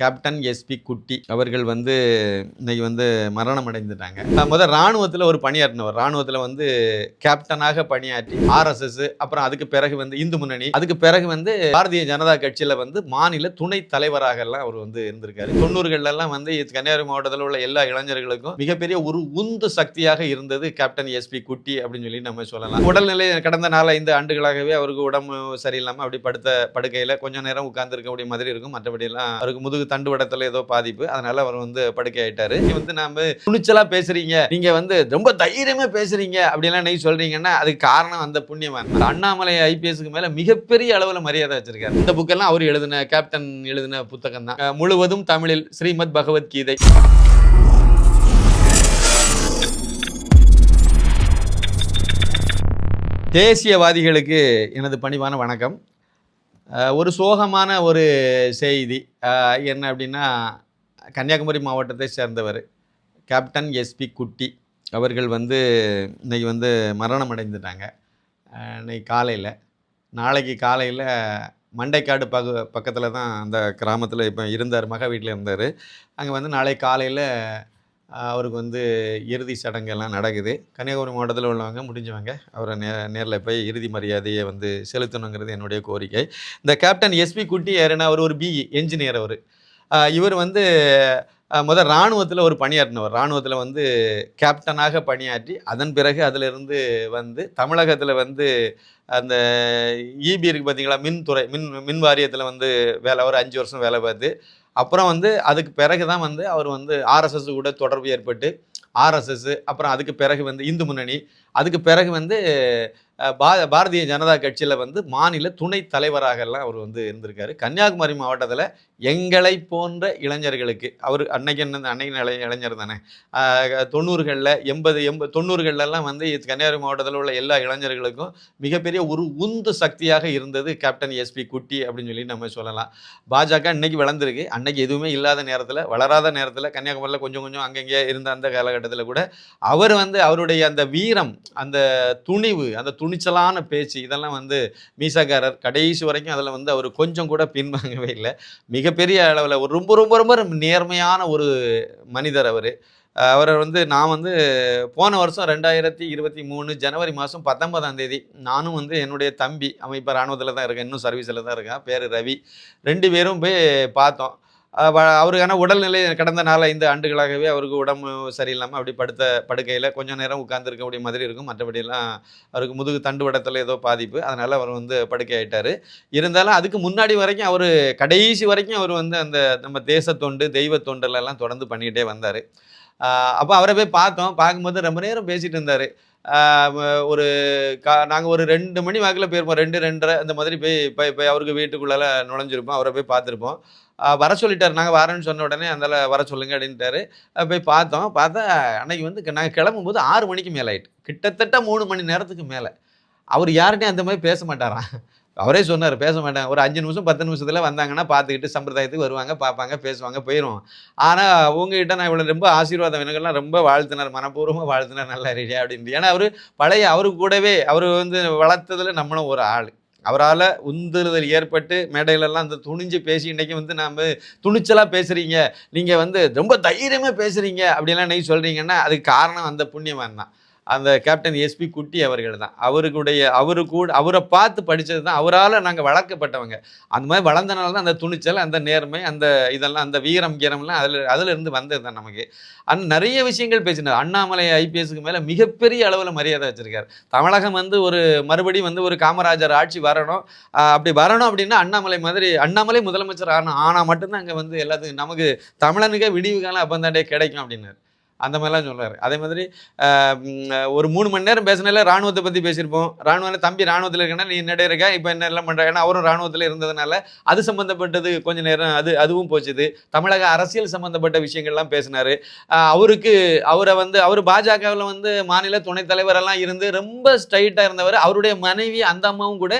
Captain SP குட்டி அவர்கள் வந்து இன்னைக்கு வந்து மரணம் அடைந்துட்டாங்க அஹ் முதல் ராணுவத்தில் ஒரு பணியாற்றினவர். ராணுவத்தில் வந்து கேப்டனாக பணியாற்றி ஆர்எஸ்எஸ் அப்புறம் அதுக்கு பிறகு வந்து இந்து முன்னணி அதுக்கு பிறகு வந்து பாரதிய ஜனதா கட்சியில் வந்து மாநில துணை தலைவராக எல்லாம் அவர் வந்து இருந்திருக்காரு. தொண்ணூறுகள்லாம் வந்து கன்னியாகுமரி மாவட்டத்தில் உள்ள எல்லா இளைஞர்களுக்கும் மிகப்பெரிய ஒரு உந்து சக்தியாக இருந்தது கேப்டன் எஸ்பி குட்டி அப்படின்னு சொல்லி நம்ம சொல்லலாம். உடல்நிலை கடந்த நாலு ஐந்து ஆண்டுகளாகவே அவருக்கு உடம்பு சரியில்லாமல் அப்படி படுத்த படுக்கையில் கொஞ்சம் நேரம் உட்கார்ந்துருக்க இருக்கக்கூடிய மாதிரி இருக்கும். மற்றபடி எல்லாம் அவருக்கு முதுகு தண்டுவடத்தில் ஏதோ பாதிப்பு. அதனால அவர் வந்து படுக்கை ஆயிட்டாரு வந்து நாம துணிச்சலா பேசுறீங்க. நீங்க வந்து ரொம்ப தைரியமா பேசுறீங்க அப்படிலாம் நீ சொல்றீங்கன்னா அதுக்கு காரணம் அந்த புண்ணியவான். அண்ணாமலை ஐபிஎஸ்க்கு மேல மிகப்பெரிய அளவுல மரியாதை வச்சிருக்காரு. இந்த புக்கெல்லாம் அவர் எழுதின கேப்டன் எழுதின புத்தகம் தான். முழுவதும் தமிழில் ஸ்ரீமத் பகவத்கீதை தேசியவாதிகளுக்கு எனது பணிவான வணக்கம். ஒரு சோகமான ஒரு செய்தி. என்ன அப்படின்னா கன்னியாகுமரி மாவட்டத்தை சேர்ந்தவர் கேப்டன் எஸ்பி குட்டி அவர்கள் வந்து இன்றைக்கி வந்து மரணம் அடைந்துட்டாங்க. இன்னைக்கு காலையில். நாளைக்கு காலையில் மண்டைக்காடு பகு பக்கத்தில் தான் அந்த கிராமத்தில் இப்போ இருந்தார் மக வீட்டில் இருந்தார். அங்கே வந்து நாளை காலையில் அவருக்கு வந்து இறுதி சடங்கெல்லாம் நடக்குது. கன்னியாகுமரி மாவட்டத்தில் உள்ளவங்க முடிஞ்சவங்க. அவரை நே நேரில் போய் இறுதி மரியாதையை வந்து செலுத்தணுங்கிறது என்னுடைய கோரிக்கை. இந்த கேப்டன் எஸ்பி குட்டி யாருன்னா அவர் ஒரு பிஇ என்ஜினியர் அவர். இவர் வந்து முதல் இராணுவத்தில் ஒரு பணியாற்றினவர். இராணுவத்தில் வந்து கேப்டனாக பணியாற்றி அதன் பிறகு அதிலிருந்து வந்து தமிழகத்தில் வந்து அந்த இபி இருக்குது பார்த்தீங்களா மின்துறை மின் மின் வாரியத்தில் வந்து வேலை ஒரு அஞ்சு வருஷம் வேலை பார்த்து அப்புறம் வந்து அதுக்கு பிறகு தான் வந்து அவர் வந்து ஆர்எஸ்எஸ் கூட தொடர்பு ஏற்பட்டு ஆர்எஸ்எஸ் அப்புறம் அதுக்கு பிறகு வந்து இந்து முன்னணி அதுக்கு பிறகு வந்து பா பாரதிய ஜனதா கட்சியில் வந்து மாநில துணை தலைவராக எல்லாம் அவர் வந்து இருந்திருக்காரு. கன்னியாகுமரி மாவட்டத்தில் எங்களை போன்ற இளைஞர்களுக்கு அவர் அன்னைக்கு என்ன அன்னைக்கு இளைஞர் தானே? தொண்ணூறுகளில் எண்பது எண்பது தொண்ணூறுகள்லாம் வந்து கன்னியாகுமரி மாவட்டத்தில் உள்ள எல்லா இளைஞர்களுக்கும் மிகப்பெரிய ஒரு உந்து சக்தியாக இருந்தது கேப்டன் எஸ்பி குட்டி அப்படின்னு சொல்லி நம்ம சொல்லலாம். பாஜக இன்னைக்கு வளர்ந்துருக்கு. அன்னைக்கு எதுவுமே இல்லாத நேரத்தில் வளராத நேரத்தில் கன்னியாகுமரியில் கொஞ்சம் கொஞ்சம் அங்கங்கே இருந்த அந்த காலகட்டத்தில் கூட அவர் வந்து அவருடைய அந்த வீரம் அந்த துணிவு அந்த துணிச்சலான பேச்சு. இதெல்லாம் வந்து மீசாக்காரர் கடைசி வரைக்கும் அதில் வந்து அவர் கொஞ்சம் கூட பின்வாங்கவே இல்லை. மிகப்பெரிய அளவில் ஒரு ரொம்ப ரொம்ப ரொம்ப நேர்மையான ஒரு மனிதர் அவர். அவரை வந்து நான் வந்து போன வருஷம் ரெண்டாயிரத்தி இருபத்தி மூணு ஜனவரி மாதம் பத்தொன்பதாம் தேதி நானும் வந்து என்னுடைய தம்பி அவன் இப்போ ராணுவத்தில் தான் இருக்கேன். இன்னும் சர்வீஸில் தான் இருக்கேன் பேர் ரவி. ரெண்டு பேரும் போய் பார்த்தோம். அவருக்கான உடல்நிலை கடந்த நாலு ஐந்து ஆண்டுகளாகவே அவருக்கு உடம்பு சரியில்லாமல் அப்படி படுத்த படுக்கையில் கொஞ்சம் நேரம் உட்கார்ந்துருக்கக்கூடிய மாதிரி இருக்கும். மற்றபடியெல்லாம் அவருக்கு முதுகு தண்டுவடத்தில் ஏதோ பாதிப்பு. அதனால் அவர் வந்து படுக்கை ஆயிட்டார் இருந்தாலும் அதுக்கு முன்னாடி வரைக்கும் அவர் கடைசி வரைக்கும் அவர் வந்து அந்த நம்ம தேச தொண்டு தெய்வ தொண்டலெல்லாம் தொடர்ந்து பண்ணிக்கிட்டே வந்தார். அப்போ அவரை போய் பார்த்தோம். பார்க்கும்போது ரொம்ப நேரம் பேசிகிட்டு இருந்தார். ஒரு கா நாங்கள் ஒரு ரெண்டு மணி வாக்கில் போயிருப்போம். ரெண்டு ரெண்டரை அந்த மாதிரி போய் போய் போய் அவருக்கு வீட்டுக்குள்ளால நுழைஞ்சிருப்போம். அவரை போய் பார்த்துருப்போம். வர சொல்லிட்டார். நாங்கள் வரேன்னு சொன்ன உடனே அந்தால வர சொல்லுங்க அப்படின்ட்டாரு. போய் பார்த்தோம். பார்த்தா அன்னைக்கு வந்து நாங்கள் கிளம்பும்போது ஆறு மணிக்கு மேலே ஆயிட்டு. கிட்டத்தட்ட மூணு மணி நேரத்துக்கு மேலே. அவர் யார்கிட்டையும் அந்த மாதிரி பேச மாட்டாராம் அவரே சொன்னார் பேச மாட்டாங்க ஒரு அஞ்சு நிமிஷம் பத்து நிமிஷத்தில் வந்தாங்கன்னா பார்த்துக்கிட்டு சம்பிரதாயத்துக்கு வருவாங்க பார்ப்பாங்க பேசுவாங்க போயிடும் ஆனால் உங்ககிட்ட நான் இவ்வளோ ரொம்ப ஆசீர்வாதம் எனக்கெல்லாம் ரொம்ப வாழ்த்தினார் மனப்பூர்வமாக வாழ்த்தினார் நல்லா ரெடியாக அப்படின்ட்டு. ஏன்னா அவர் பழைய அவரு கூடவே அவர் வந்து வளர்த்ததில் நம்மளும் ஒரு ஆள். அவரால் உந்துதல் ஏற்பட்டு மேடையிலெல்லாம் அந்த துணிஞ்சு பேசி இன்றைக்கி வந்து நாம் துணிச்சலாக பேசுகிறீங்க நீங்கள் வந்து ரொம்ப தைரியமாக பேசுகிறீங்க அப்படிலாம் இன்றைக்கி சொல்கிறீங்கன்னா அதுக்கு காரணம் அந்த புண்ணியவான் தான். அந்த கேப்டன் எஸ்பி குட்டி அவர்கள் தான். அவருக்குடைய அவரு கூட அவரை பார்த்து படித்தது தான். அவரால் நாங்கள் வளர்க்கப்பட்டவங்க. அந்த மாதிரி வளர்ந்தனால தான் அந்த துணிச்சல் அந்த நேர்மை அந்த இதெல்லாம் அந்த வீரம் கீரம்லாம் அதில் அதில் இருந்து வந்தது தான் நமக்கு. அந் நிறைய விஷயங்கள் பேசினார். அண்ணாமலை ஐபிஎஸ்க்கு மேலே மிகப்பெரிய அளவில் மரியாதை வச்சுருக்கார். தமிழகம் வந்து ஒரு மறுபடியும் வந்து ஒரு காமராஜர் ஆட்சி வரணும். அப்படி வரணும் அப்படின்னா அண்ணாமலை மாதிரி அண்ணாமலை முதலமைச்சர் ஆனால் ஆனால் மட்டும்தான் அங்கே வந்து எல்லாத்துக்கும் நமக்கு தமிழனுக்கே விடிவு காலம் அப்போ தாண்டே கிடைக்கும் அப்படின்னாரு. அந்த மாதிரிலாம் சொல்கிறார் அதே மாதிரி ஒரு மூணு மணி நேரம் பேசினால ராணுவத்தை பற்றி பேசியிருப்போம். ராணுவம் தம்பி ராணுவத்தில் இருக்கனா நீ என்னடே இருக்க? இப்போ என்ன எல்லாம் பண்ணுறாங்கன்னா அவரும் ராணுவத்தில் இருந்ததுனால அது சம்மந்தப்பட்டது கொஞ்சம் நேரம் அது அதுவும் போச்சுது. தமிழக அரசியல் சம்மந்தப்பட்ட விஷயங்கள்லாம் பேசினாரு. அவருக்கு அவரை வந்து அவர் பாஜகவில் வந்து மாநில துணைத் தலைவரெல்லாம் இருந்து ரொம்ப ஸ்ட்ரைட்டாக இருந்தவர். அவருடைய மனைவி அந்த அம்மாவும் கூட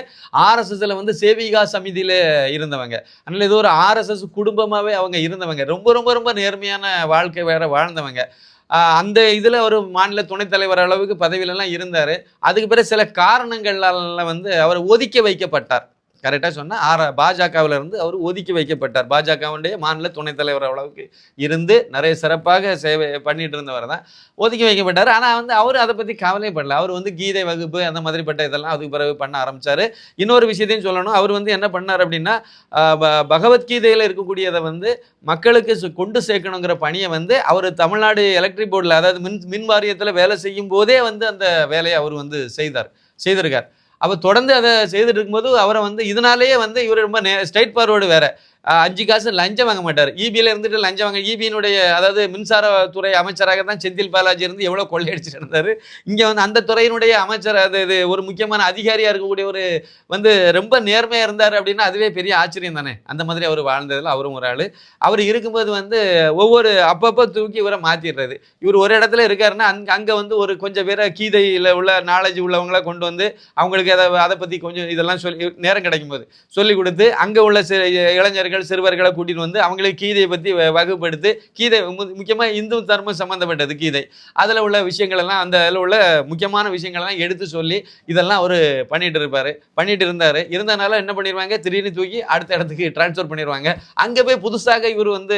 ஆர்எஸ்எஸில் வந்து சேவிகா சமிதியில் இருந்தவங்க. அதனால் இது ஒரு ஆர்எஸ்எஸ் குடும்பமாகவே அவங்க இருந்தவங்க. ரொம்ப ரொம்ப ரொம்ப நேர்மையான வாழ்க்கை வேற வாழ்ந்தவங்க. அந்த இதில் ஒரு மாநில துணைத் தலைவர் அளவுக்கு பதவியிலலாம் இருந்தார். அதுக்கு பிறகு சில காரணங்களால் வந்து அவர் ஒதுக்கி வைக்கப்பட்டார். கரெக்டாக சொன்னால் ஆர பாஜகவில் இருந்து அவர் ஒதுக்கி வைக்கப்பட்டார். பாஜகவுடைய மாநில துணைத் தலைவர் அளவுக்கு இருந்து நிறைய சிறப்பாக சேவை பண்ணிட்டு இருந்தவர் தான். ஒதுக்கி வைக்கப்பட்டார். ஆனால் வந்து அவர் அதை பற்றி கவலைப்படல அவர் வந்து கீதை வகுப்பு அந்த மாதிரிப்பட்ட இதெல்லாம் அதுக்கு பிறகு பண்ண ஆரம்பித்தார் இன்னொரு விஷயத்தையும் சொல்லணும். அவர் வந்து என்ன பண்ணார் அப்படின்னா பகவத்கீதையில் இருக்கக்கூடியதை வந்து மக்களுக்கு கொண்டு சேர்க்கணுங்கிற பணியை வந்து அவர் தமிழ்நாடு எலக்ட்ரிக் போர்டில் அதாவது மின் மின் வாரியத்தில் வேலை செய்யும் போதே வந்து அந்த வேலையை அவர் வந்து செய்தார் செய்திருக்கார். அப்போ தொடர்ந்து அதை செய்துட்டு இருக்கும்போது அவரை வந்து இதனாலேயே வந்து இவர் ரொம்ப ஸ்ட்ரைட் ஃபார்வர்டு வேற. அஞ்சு காசு லஞ்சம் வாங்க மாட்டார். இபியில் இருந்துட்டு லஞ்சம் வாங்க இபியினுடைய அதாவது மின்சாரத்துறை அமைச்சராக தான் செந்தில் பாலாஜி இருந்து எவ்வளோ கொள்ளையடிச்சிட்டு இருந்தார் இங்கே வந்து அந்த துறையினுடைய அமைச்சர் அது இது ஒரு முக்கியமான அதிகாரியாக இருக்கக்கூடிய ஒரு வந்து ரொம்ப நேர்மையாக இருந்தார் அப்படின்னா அதுவே பெரிய ஆச்சரியம் தானே. அந்த மாதிரி அவர் வாழ்ந்ததில் அவரும் ஒரு ஆள். அவர் இருக்கும்போது வந்து ஒவ்வொரு அப்பப்போ தூக்கி இவரை மாற்றிடுறது இவர் ஒரு இடத்துல இருக்காருன்னா அங்கே அங்கே வந்து ஒரு கொஞ்சம் பேரை கீதையில் உள்ள நாலேஜ் உள்ளவங்கள கொண்டு வந்து அவங்களுக்கு அதை அதை பற்றி கொஞ்சம் இதெல்லாம் சொல்லி நேரம் கிடைக்கும் போது சொல்லி கொடுத்து அங்கே உள்ள சில இளைஞர்கள் சிறுவர்களை கூட்டிட்டு வந்து அவங்களுக்கு கீதையை பற்றி வகுப்படுத்தி கீதை முக்கியமாக இந்து தர்மம் சம்மந்தப்பட்டது கீதை. அதில் உள்ள விஷயங்கள் எல்லாம் அந்த அதில் உள்ள முக்கியமான விஷயங்களெல்லாம் எடுத்து சொல்லி இதெல்லாம் அவர் பண்ணிட்டு இருப்பார். பண்ணிட்டு இருந்தார். இருந்தனால என்ன பண்ணிடுவாங்க திடீர்னு தூக்கி அடுத்த இடத்துக்கு டிரான்ஸ்ஃபர் பண்ணிடுவாங்க அங்கே போய் புதுசாக இவர் வந்து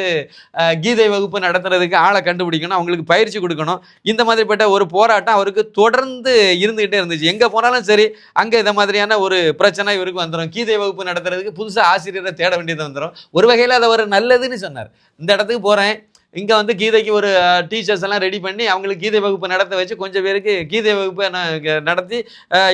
கீதை வகுப்பு நடத்துறதுக்கு ஆளை கண்டுபிடிக்கணும். அவங்களுக்கு பயிற்சி கொடுக்கணும். இந்த மாதிரிப்பட்ட ஒரு போராட்டம் அவருக்கு தொடர்ந்து இருந்துகிட்டே இருந்துச்சு. எங்கே போனாலும் சரி அங்கே இந்த மாதிரியான ஒரு பிரச்சனை இவருக்கு வந்துடும் கீதை வகுப்பு நடத்துறதுக்கு புதுசாக ஆசிரியரை தேட வேண்டியது வந்துடும் ஒரு வகையில் அதை ஒரு நல்லதுன்னு சொன்னார். இந்த இடத்துக்கு போகிறேன் இங்கே வந்து கீதைக்கு ஒரு டீச்சர்ஸ் எல்லாம் ரெடி பண்ணி அவங்களுக்கு கீதை வகுப்பு நடத்த வச்சு கொஞ்சம் பேருக்கு கீதை வகுப்பை க- நடத்தி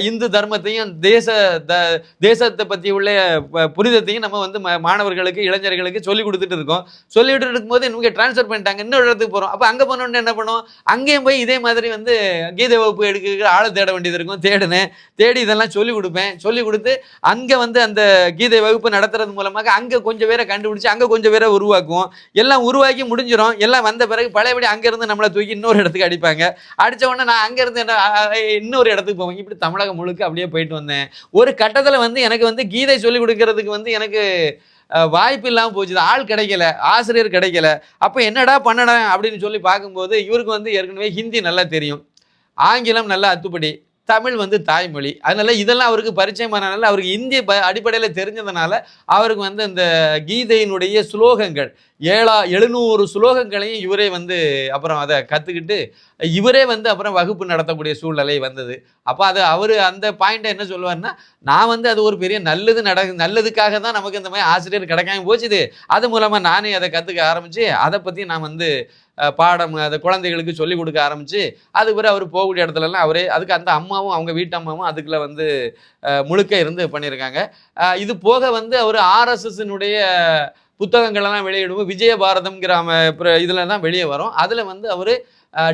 இந்து தர்மத்தையும் தேச த தேசத்தை பற்றி உள்ள ப- புரிதத்தையும் நம்ம வந்து மாணவர்களுக்கு இளைஞர்களுக்கு சொல்லி கொடுத்துட்டு இருக்கோம். சொல்லிட்டு இருக்கும்போது இவங்க ட்ரான்ஸ்ஃபர் பண்ணிட்டாங்க இன்னொரு இடத்துக்கு போகிறோம் அப்போ அங்கே போனோன்னு என்ன பண்ணுவோம்? அங்கேயும் போய் இதே மாதிரி வந்து கீதை வகுப்பு எடுக்க ஆளை தேட வேண்டியது இருக்கும். தேடினேன். தேடி இதெல்லாம் சொல்லி கொடுப்பேன். சொல்லி கொடுத்து அங்கே வந்து அந்த கீதை வகுப்பு நடத்துறது மூலமாக அங்கே கொஞ்சம் பேரை கண்டுபிடிச்சி அங்கே கொஞ்சம் பேரை உருவாக்குவோம். எல்லாம் உருவாக்கி முடிஞ்சிடும் எல்லாம் வந்த பிறகு பழையபடி அங்கேருந்து நம்மளை தூக்கி இன்னொரு இடத்துக்கு அடிப்பாங்க. அடித்த உடனே நான் அங்கேருந்து என்ன இன்னொரு இடத்துக்கு போவேன். இப்படி தமிழகம் முழுக்க அப்படியே போயிட்டு வந்தேன். ஒரு கட்டத்தில் வந்து எனக்கு வந்து கீதை சொல்லி கொடுக்கறதுக்கு வந்து எனக்கு வாய்ப்பு இல்லாமல் போச்சு ஆள் கிடைக்கல ஆசிரியர் கிடைக்கல. அப்போ என்னடா பண்ணடா அப்படின்னு சொல்லி பார்க்கும்போது இவருக்கு வந்து ஏற்கனவே ஹிந்தி நல்லா தெரியும். ஆங்கிலம் நல்லா அத்துப்படி. தமிழ் வந்து தாய்மொழி. அதனால இதெல்லாம் அவருக்கு பரிச்சயமானனால அவருக்கு இந்திய ப அடிப்படையில் தெரிஞ்சதுனால அவருக்கு வந்து அந்த கீதையினுடைய ஸ்லோகங்கள் ஏழா எழுநூறு ஸ்லோகங்களையும் இவரே வந்து அப்புறம் அதை கற்றுக்கிட்டு இவரே வந்து அப்புறம் வகுப்பு நடத்தக்கூடிய சூழ்நிலை வந்தது. அப்போ அது அவர் அந்த பாயிண்ட்டை என்ன சொல்லுவார்னா நான் வந்து அது ஒரு பெரிய நல்லது நட நல்லதுக்காக தான் நமக்கு இந்த மாதிரி ஆசிரியர் கிடைக்காம போச்சுது. அது மூலமாக நானே அதை கற்றுக்க ஆரம்பித்து அதை பற்றி நான் வந்து பாடம் அதை குழந்தைகளுக்கு சொல்லிக் கொடுக்க ஆரம்பித்து அதுக்கு பிறகு அவர் போகக்கூடிய இடத்துலலாம் அவரே அதுக்கு அந்த அம்மாவும் அவங்க வீட்டு அம்மாவும் அதுக்குள்ள வந்து முழுக்க இருந்து பண்ணியிருக்காங்க. இது போக வந்து அவர் ஆர்எஸ்எஸ்னுடைய புத்தகங்களெல்லாம் வெளியிடுவோம். விஜயபாரதம்ங்கிற இதில் தான் வெளியே வரும். அதில் வந்து அவர்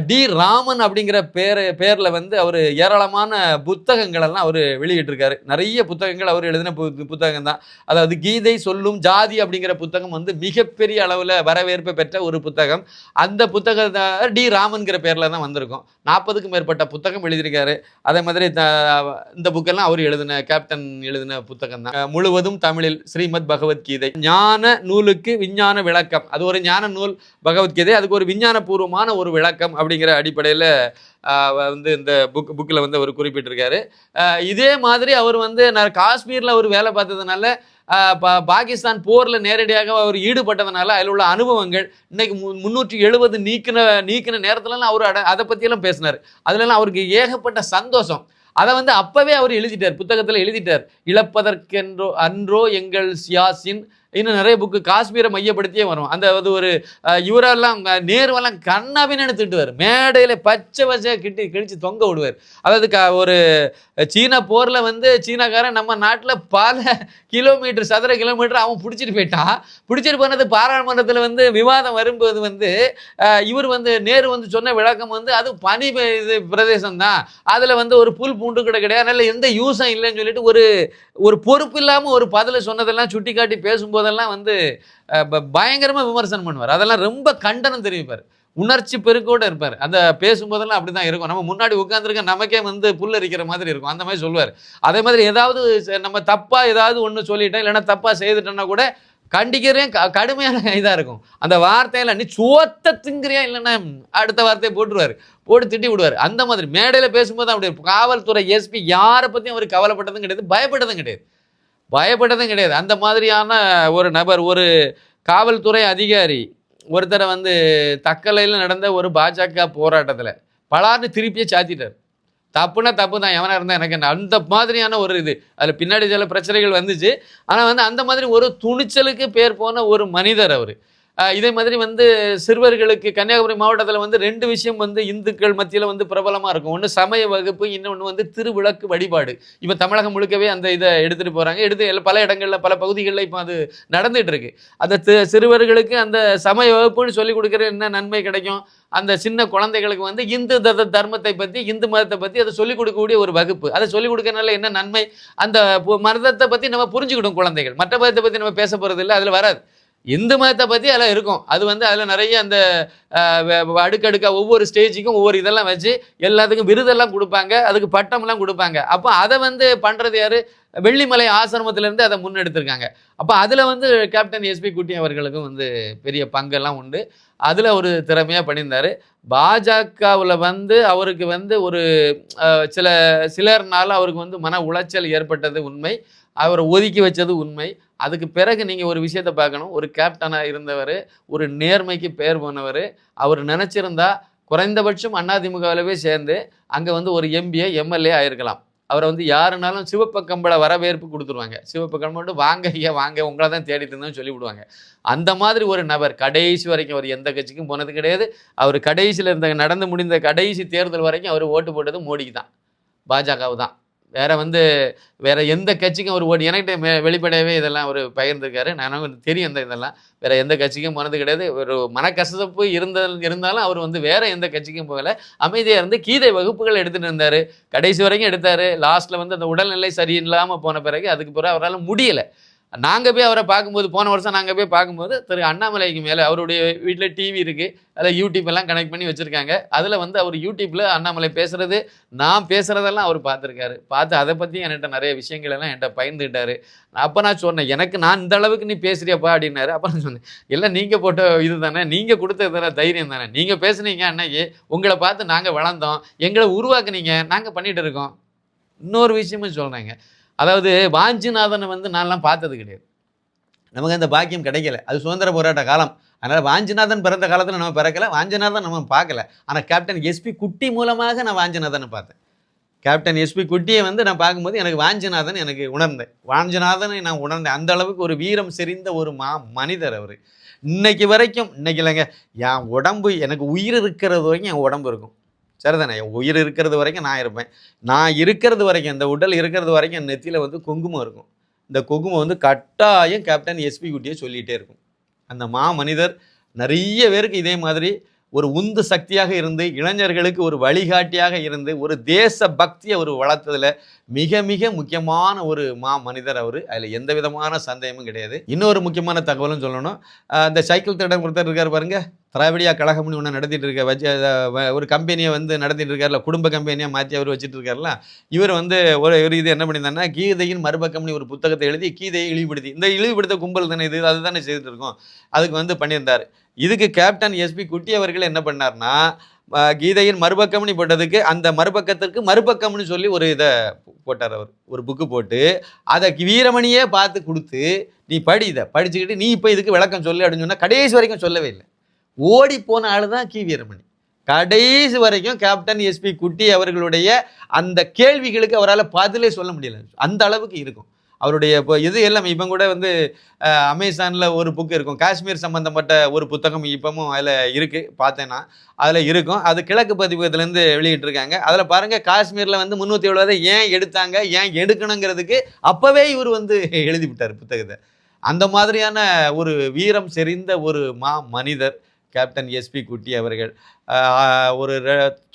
டி ராமன் அப்படிங்கிற பேர் பேரில் வந்து அவர் ஏராளமான புத்தகங்களெல்லாம் அவர் வெளியிட்டிருக்காரு. நிறைய புத்தகங்கள் அவர் எழுதின பு புத்தகம் தான் அதாவது கீதை சொல்லும் ஜாதி அப்படிங்கிற புத்தகம் வந்து மிகப்பெரிய அளவில் வரவேற்பை பெற்ற ஒரு புத்தகம். அந்த புத்தகத்தை டி ராமன்கிற பேரில் தான் வந்திருக்கும். நாற்பதுக்கும் மேற்பட்ட புத்தகம் எழுதியிருக்காரு. அதே மாதிரி த இந்த புக்கெல்லாம் அவர் எழுதின கேப்டன் எழுதின புத்தகம் தான் முழுவதும் தமிழில் ஸ்ரீமத் பகவத்கீதை ஞான நூலுக்கு விஞ்ஞான விளக்கம். அது ஒரு ஞான நூல் பகவத்கீதை அதுக்கு ஒரு விஞ்ஞானபூர்வமான ஒரு விளக்கம். அப்படிங்கிற அடிப்படையில் வந்து இந்த புக் புக்கில் வந்து அவர் குறிப்பிட்டிருக்காரு. இதே மாதிரி அவர் வந்து நான் காஷ்மீரில் அவர் வேலை பார்த்ததுனால பா- பாகிஸ்தான் போரில் நேரடியாக அவர் ஈடுபட்டதுனால அதில் உள்ள அனுபவங்கள் இன்னைக்கு மு முந்நூற்றி எழுபது நீக்கின நீக்கின நேரத்துலலாம் அவர் அட அதை பற்றியெல்லாம் பேசினார். அதுலலாம் அவருக்கு ஏகப்பட்ட சந்தோஷம். அதை வந்து அப்போவே அவர் எழுதிட்டார் புத்தகத்தில் எழுதிட்டார். இழப்பதற்கென்றோ அன்றோ எங்கள் சியாசின் இன்னும் நிறைய புக்கு காஷ்மீரை மையப்படுத்தியே வரும். அந்த அது ஒரு இவரெல்லாம் அஹ், நேருவெல்லாம் கண்ணாபின்னு மேடையில் பச்சை பச்சையாக கிட்டி கிழிச்சு தொங்க விடுவார். அதாவது க ஒரு சீனா போரில் வந்து சீனாக்காரன் நம்ம நாட்டில் பல கிலோமீட்டர் சதுர கிலோமீட்டர் அவன் பிடிச்சிட்டு போயிட்டான் பிடிச்சிட்டு போனது பாராளுமன்றத்தில் வந்து விவாதம் வரும்போது வந்து இவர் வந்து நேரு வந்து சொன்ன விளக்கம் வந்து அது பனி இது பிரதேசம் தான். அதில் வந்து ஒரு புல் பூண்டு கூட கிடையாது. அதனால் எந்த யூஸும் இல்லைன்னு சொல்லிட்டு ஒரு ஒரு பொறுப்பு இல்லாமல் ஒரு பதில் சொன்னதெல்லாம் சுட்டி காட்டி பேசும்போது போதெல்லாம் வந்து பயங்கரமாக ப- விமர்சனம் பண்ணுவார். அதெல்லாம் ரொம்ப கண்டனம் தெரிவிப்பார். உணர்ச்சி பெருக்கோடு இருப்பார். அந்த பேசும்போதெல்லாம் அப்படி தான் இருக்கும். நம்ம முன்னாடி உட்காந்துருக்க நமக்கே வந்து புல்லரிக்கிற மாதிரி இருக்கும். அந்த மாதிரி சொல்லுவார். அதே மாதிரி ஏதாவது நம்ம தப்பாக ஏதாவது ஒன்று சொல்லிட்டோம் இல்லைன்னா தப்பாக செய்துட்டோன்னா கூட கண்டிக்கிறேன் க கடுமையான இதாக இருக்கும். அந்த வார்த்தையில நீ சோத்த திங்கிறியா இல்லைன்னா அடுத்த வார்த்தையை போட்டுருவார். போட்டு திட்டி விடுவார். அந்த மாதிரி மேடையில் பேசும்போது அப்படி காவல்துறை எஸ்பி யாரை பற்றியும் அவர் கவலைப்பட்டதும் கிடையாது பயப்பட்டதும் கிடையாது. பயப்பட்டதும் கிடையாது. அந்த மாதிரியான ஒரு நபர் ஒரு காவல்துறை அதிகாரி ஒருத்தரை வந்து தக்கலையில் நடந்த ஒரு பாஜக போராட்டத்தில் பலார்னு திருப்பியே சாத்திட்டார். தப்புனா தப்பு தான் எவனாக இருந்தால் எனக்கு என்ன? அந்த மாதிரியான ஒரு இது. அதில் பின்னாடி சில பிரச்சனைகள் வந்துச்சு. ஆனால் வந்து அந்த மாதிரி ஒரு துணிச்சலுக்கு பேர் போன ஒரு மனிதர் அவர். இதே மாதிரி வந்து சிறுவர்களுக்கு கன்னியாகுமரி மாவட்டத்தில் வந்து ரெண்டு விஷயம் வந்து இந்துக்கள் மத்தியில் வந்து பிரபலமாக இருக்கும். ஒன்று சமய வகுப்பு இன்னொன்று வந்து திருவிளக்கு வழிபாடு. இப்போ தமிழகம் முழுக்கவே அந்த இதை எடுத்துகிட்டு போகிறாங்க எடுத்து பல இடங்களில் பல பகுதிகளில் இப்போ அது நடந்துகிட்டு இருக்கு. அந்த சிறுவர்களுக்கு அந்த சமய வகுப்புன்னு சொல்லி கொடுக்குற என்ன நன்மை கிடைக்கும்? அந்த சின்ன குழந்தைகளுக்கு வந்து இந்து தத தர்மத்தை பற்றி இந்து மதத்தை பற்றி அதை சொல்லிக் கொடுக்கக்கூடிய ஒரு வகுப்பு. அதை சொல்லிக் கொடுக்கறனால என்ன நன்மை? அந்த மதத்தை பற்றி நம்ம புரிஞ்சுக்கிடும் குழந்தைகள். மற்ற மதத்தை பற்றி நம்ம பேச போகிறது இல்லை அதில் வராது. இந்து மதத்தை பற்றி அதில் இருக்கும். அது வந்து அதில் நிறைய அந்த அடுக்கடுக்காக வ- ஒவ்வொரு ஸ்டேஜுக்கும் ஒவ்வொரு இதெல்லாம் வச்சு எல்லாத்துக்கும் விருதெல்லாம் கொடுப்பாங்க. அதுக்கு பட்டம்லாம் கொடுப்பாங்க. அப்போ அதை வந்து பண்ணுறது யார்? வெள்ளிமலை ஆசிரமத்திலேருந்து அதை முன்னெடுத்திருக்காங்க. அப்போ அதில் வந்து கேப்டன் எஸ்பி குட்டி அவர்களுக்கும் வந்து பெரிய பங்கெல்லாம் உண்டு. அதில் ஒரு திறமையாக பண்ணியிருந்தார். பாஜகவில் வந்து அவருக்கு வந்து ஒரு சில சிலர்னால அவருக்கு வந்து மன உளைச்சல் ஏற்பட்டது உண்மை. அவரை ஒதுக்கி வச்சது உண்மை. அதுக்கு பிறகு நீங்கள் ஒரு விஷயத்தை பார்க்கணும். ஒரு கேப்டனாக இருந்தவர் ஒரு நேர்மைக்கு பெயர் போனவர் அவர் நினச்சிருந்தா குறைந்தபட்சம் அதிமுகவிலவே சேர்ந்து அங்கே வந்து ஒரு எம்பிஏ எம்எல்ஏ ஆயிருக்கலாம். அவரை வந்து யாருனாலும் சிவப்பு கம்பள வரவேற்பு கொடுத்துருவாங்க. சிவப்பு கம்பளம் வாங்க ஐயா வாங்க உங்களை தான் தேடிட்டு இருந்தோம்னு சொல்லி விடுவாங்க அந்த மாதிரி ஒரு நபர் கடைசி வரைக்கும் அவர் எந்த கட்சிக்கும் போனது கிடையாது. அவர் கடைசியில் இருந்த நடந்து முடிந்த கடைசி தேர்தல் வரைக்கும் அவர் ஓட்டு போட்டது மோடிக்கு தான். பாஜகவு தான் வேற வந்து வேற எந்த கட்சிக்கும் அவர் ஓடி எனக்கிட்ட வெளிப்படையவே இதெல்லாம் அவர் பகிர்ந்திருக்காரு. நானும் தெரியும் இந்த இதெல்லாம். வேற எந்த கட்சிக்கும் போனது கிடையாது. ஒரு மனக்கசப்பு இருந்த இருந்தாலும் அவர் வந்து வேற எந்த கட்சிக்கும் போகல. அமைதியாக இருந்து கீதை வகுப்புகள் எடுத்துட்டு இருந்தாரு. கடைசி வரைக்கும் எடுத்தாரு. லாஸ்ட்ல வந்து அந்த உடல்நிலை சரியில்லாமல் போன பிறகு அதுக்கு பிறகு அவரால் முடியலை. நாங்கள் போய் அவரை பார்க்கும்போது போன வருஷம் நாங்கள் போய் பார்க்கும்போது திரு அண்ணாமலைக்கு மேலே அவருடைய வீட்டில் டிவி இருக்குது அதில் யூடியூப் எல்லாம் கனெக்ட் பண்ணி வச்சுருக்காங்க. அதில் வந்து அவர் யூடியூப்பில் அண்ணாமலை பேசுறது நான் பேசுகிறதெல்லாம் அவர் பார்த்துருக்காரு. பார்த்து அதை பற்றி என்கிட்ட நிறைய விஷயங்கள் எல்லாம் என்கிட்ட பயந்துட்டார் அப்போ நான் சொன்னேன் எனக்கு நான் இந்த அளவுக்கு நீ பேசுறியப்பா அப்படின்னாரு. அப்போ நான் சொன்னேன் இல்லை நீங்கள் போட்ட இது தானே நீங்கள் கொடுத்தது தானே தைரியம் தானே. நீங்கள் பேசுனீங்க அன்னைக்கு உங்களை பார்த்து நாங்கள் வளர்ந்தோம் எங்களை உருவாக்குனீங்க நாங்கள் பண்ணிகிட்டு இருக்கோம். இன்னொரு விஷயமும் சொல்கிறேங்க அதாவது வாஞ்சிநாதனை வந்து நான்லாம் பார்த்தது கிடையாது. நமக்கு அந்த பாக்கியம் கிடைக்கல. அது சுதந்திர போராட்ட காலம். அதனால் வாஞ்சிநாதன் பிறந்த காலத்தில் நம்ம பிறக்கல வாஞ்சிநாதன் நம்ம பார்க்கல. ஆனால் கேப்டன் எஸ்பி குட்டி மூலமாக நான் வாஞ்சிநாதனை பார்த்தேன். கேப்டன் எஸ்பி குட்டியை வந்து நான் பார்க்கும்போது எனக்கு வாஞ்சிநாதன் எனக்கு உணர்ந்தேன். வாஞ்சிநாதனை நான் உணர்ந்தேன். அந்த அளவுக்கு ஒரு வீரம் செறிந்த ஒரு மா மனிதர் அவர். இன்னைக்கு வரைக்கும் இன்னைக்கு இல்லைங்க என் உடம்பு எனக்கு உயிர் இருக்கிறது வரைக்கும் என் உடம்பு இருக்கும். சரிதானே? என் உயிர் இருக்கிறது வரைக்கும் நான் இருப்பேன். நான் இருக்கிறது வரைக்கும் இந்த உடல் இருக்கிறது வரைக்கும் என் நெத்தியில் வந்து குங்குமம் இருக்கும். இந்த குங்குமம் வந்து கட்டாயம் கேப்டன் எஸ்பி குட்டியை சொல்லிகிட்டே இருக்கும். அந்த மா மனிதர் நிறைய பேருக்கு இதே மாதிரி ஒரு உந்து சக்தியாக இருந்து இளைஞர்களுக்கு ஒரு வழிகாட்டியாக இருந்து ஒரு தேச பக்தியை அவர் வளர்த்ததில் மிக மிக முக்கியமான ஒரு மா மனிதர் அவர். அதில் எந்த விதமான சந்தேகமும் கிடையாது. இன்னொரு முக்கியமான தகவலும் சொல்லணும். இந்த சைக்கிள் திருடன் ஒருத்தர் இருக்கார் பாருங்க. திராவிடியா கழகம்னு ஒன்று நடத்திட்டு இருக்க வச்சு ஒரு கம்பெனியை வந்து நடத்திட்டு இருக்கார்ல குடும்ப கம்பெனியாக மாற்றி அவர் வச்சுட்டு இருக்கார்ல. இவர் வந்து ஒரு ஒரு இது என்ன பண்ணியிருந்தாருன்னா கீதையின் மறுபக்கம்னு ஒரு புத்தகத்தை எழுதி கீதையை இழிவுபடுத்தி இந்த இழிவுபடுத்த கும்பல் தானே இது? அதுதானே செய்துட்டு இருக்கோம். அதுக்கு வந்து பண்ணியிருந்தார். இதுக்கு கேப்டன் எஸ்பி குட்டி அவர்கள் என்ன பண்ணார்னா கீதையின் மறுபக்கம்னு போட்டதுக்கு அந்த மறுபக்கத்திற்கு மறுபக்கம்னு சொல்லி ஒரு இதை போட்டார் அவர். ஒரு புக்கு போட்டு அதை வீரமணியே பார்த்து கொடுத்து நீ படி இதை படிச்சுக்கிட்டு நீ இப்போ இதுக்கு விளக்கம் சொல்லு அப்படின்னு சொன்னால் கடைசி வரைக்கும் சொல்லவே இல்லை. ஓடி போன ஆளு தான் கி. வீரமணி. கடைசி வரைக்கும் கேப்டன் எஸ்பி குட்டி அவர்களுடைய அந்த கேள்விகளுக்கு அவரால் பதிலே சொல்ல முடியல. அந்த அளவுக்கு இருக்கும். அவருடைய இப்போ இது எல்லாமே இப்போ கூட வந்து அமேசானில் ஒரு புக் இருக்கும். காஷ்மீர் சம்மந்தப்பட்ட ஒரு புத்தகம் இப்பவும் அதில் இருக்குது பார்த்தேன்னா அதில் இருக்கும். அது கிழக்கு பதிப்பகத்துலேருந்து வெளியிட்டிருக்காங்க. அதில் பாருங்கள் காஷ்மீரில் வந்து முந்நூற்றி எழுபதை ஏன் எடுத்தாங்க? ஏன் எடுக்கணுங்கிறதுக்கு அப்போவே இவர் வந்து எழுதி விட்டார் புத்தகத்தை. அந்த மாதிரியான ஒரு வீரம் செறிந்த ஒரு மா மனிதர். கேப்டன் எஸ்பி குட்டி அவர்கள். ஒரு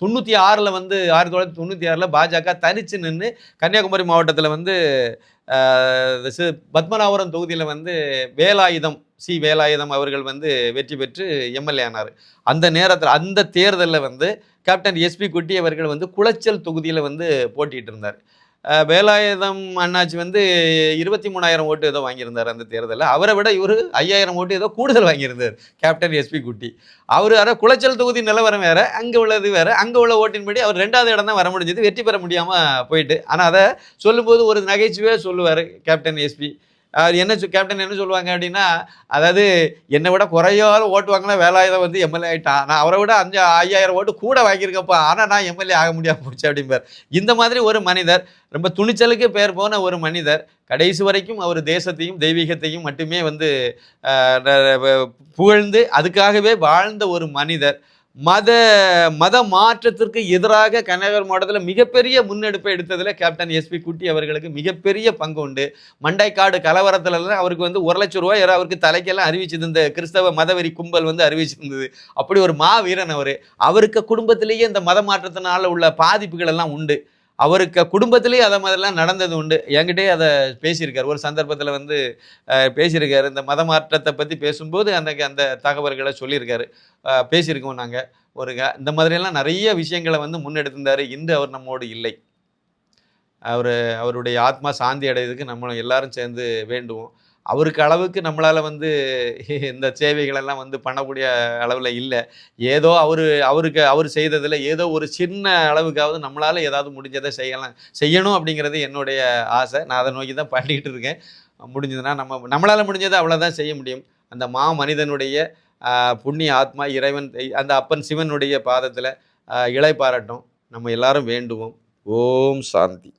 தொண்ணூற்றி ஆறில் வந்து ஆயிரத்தி தொள்ளாயிரத்தி தொண்ணூற்றி ஆறில் பாஜக தனிச்சு நின்று கன்னியாகுமரி மாவட்டத்தில் வந்து பத்மநாபுரம் தொகுதியில் வந்து வேலாயுதம் சி வேலாயுதம் அவர்கள் வந்து வெற்றி பெற்று எம்எல்ஏ ஆனார். அந்த நேரத்தில் அந்த தேர்தலில் வந்து கேப்டன் எஸ்பி குட்டி அவர்கள் வந்து குளச்சல் தொகுதியில் வந்து போட்டிகிட்டு இருந்தார் வேலாயுதம் அண்ணாச்சி வந்து இருபத்தி மூணாயிரம் ஓட்டு ஏதோ வாங்கியிருந்தார் அந்த தேர்தலில். அவரை விட இவர் ஐயாயிரம் ஓட்டு ஏதோ கூடுதல் வாங்கியிருந்தார் கேப்டன் எஸ்பி குட்டி. அவர் அரை குளச்சல் தொகுதி நிலவரம் வேறு அங்கே உள்ளது வேறு அங்கே உள்ள ஓட்டின்படி அவர் ரெண்டாவது இடம் தான் வர முடிஞ்சது வெற்றி பெற முடியாமல் போயிட்டு. ஆனால் அதை சொல்லும்போது ஒரு நகைச்சுவையாக சொல்லுவார் கேப்டன் எஸ்பி அவர் என்ன கேப்டன் என்ன சொல்லுவாங்க அப்படின்னா அதாவது என்னை விட குறையாத ஓட்டு வாங்கினா வேலாயுதம் வந்து எம்எல்ஏ ஆகிட்டான் நான் அவரை விட அஞ்சு ஐயாயிரம் ஓட்டு கூட வாங்கியிருக்கப்பா. ஆனால் நான் எம்எல்ஏ ஆக முடியாமல் போச்சு அப்படிம்பார். இந்த மாதிரி ஒரு மனிதர் ரொம்ப துணிச்சலுக்கு பேர் போன ஒரு மனிதர் கடைசி வரைக்கும் அவர் தேசத்தையும் தெய்வீகத்தையும் மட்டுமே வந்து புகழ்ந்து அதுக்காகவே வாழ்ந்த ஒரு மனிதர் மத மத மாற்றத்திற்கு எதிராக கன்னியாகுமரி மாவட்டத்தில் மிகப்பெரிய முன்னெடுப்பை எடுத்ததில் கேப்டன் எஸ்பி குட்டி அவர்களுக்கு மிகப்பெரிய பங்கு உண்டு. மண்டைக்காடு கலவரத்துலலாம் அவருக்கு வந்து ஒரு லட்சம் ரூபாய் யாரோ அவருக்கு தலைக்கெல்லாம் அறிவிச்சது இந்த கிறிஸ்தவ மதவெறி கும்பல் வந்து அறிவிச்சிருந்தது. அப்படி ஒரு மாவீரன் அவர். அவருக்கு குடும்பத்திலேயே இந்த மத மாற்றத்தினால உள்ள பாதிப்புகள் எல்லாம் உண்டு. அவருக்கு குடும்பத்திலேயே அதை மாதிரிலாம் நடந்தது உண்டு. என்கிட்டயே அதை பேசியிருக்கார். ஒரு சந்தர்ப்பத்தில் வந்து பேசியிருக்காரு. இந்த மத மாற்றத்தை பற்றி பேசும்போது அந்த அந்த தகவல்களை சொல்லியிருக்காரு. பேசியிருக்கோம் நாங்கள் ஒரு க- இந்த மாதிரியெல்லாம் நிறைய விஷயங்களை வந்து முன்னெடுத்திருந்தார். இன்று அவர் நம்மோடு இல்லை. அவர் அவருடைய ஆத்மா சாந்தி அடையிறதுக்கு நம்ம எல்லாரும் சேர்ந்து வேண்டுவோம். அவருக்கு அளவுக்கு நம்மளால் வந்து இந்த சேவைகளெல்லாம் வந்து பண்ணக்கூடிய அளவில் இல்லை. ஏதோ அவர் அவருக்கு அவர் செய்ததில் ஏதோ ஒரு சின்ன அளவுக்காவது நம்மளால் ஏதாவது முடிஞ்சதை செய்யலாம் செய்யணும் அப்படிங்கிறது என்னுடைய ஆசை. நான் அதை நோக்கி தான் பண்ணிக்கிட்டு இருக்கேன். முடிஞ்சதுன்னா நம்ம நம்மளால் முடிஞ்சதை அவ்வளோதான் செய்ய முடியும். அந்த மா மனிதனுடைய புண்ணிய ஆத்மா இறைவன் அந்த அப்பன் சிவனுடைய பாதத்தில் இலை பாராட்டும். நம்ம எல்லாரும் வேண்டுவோம். ஓம் சாந்தி.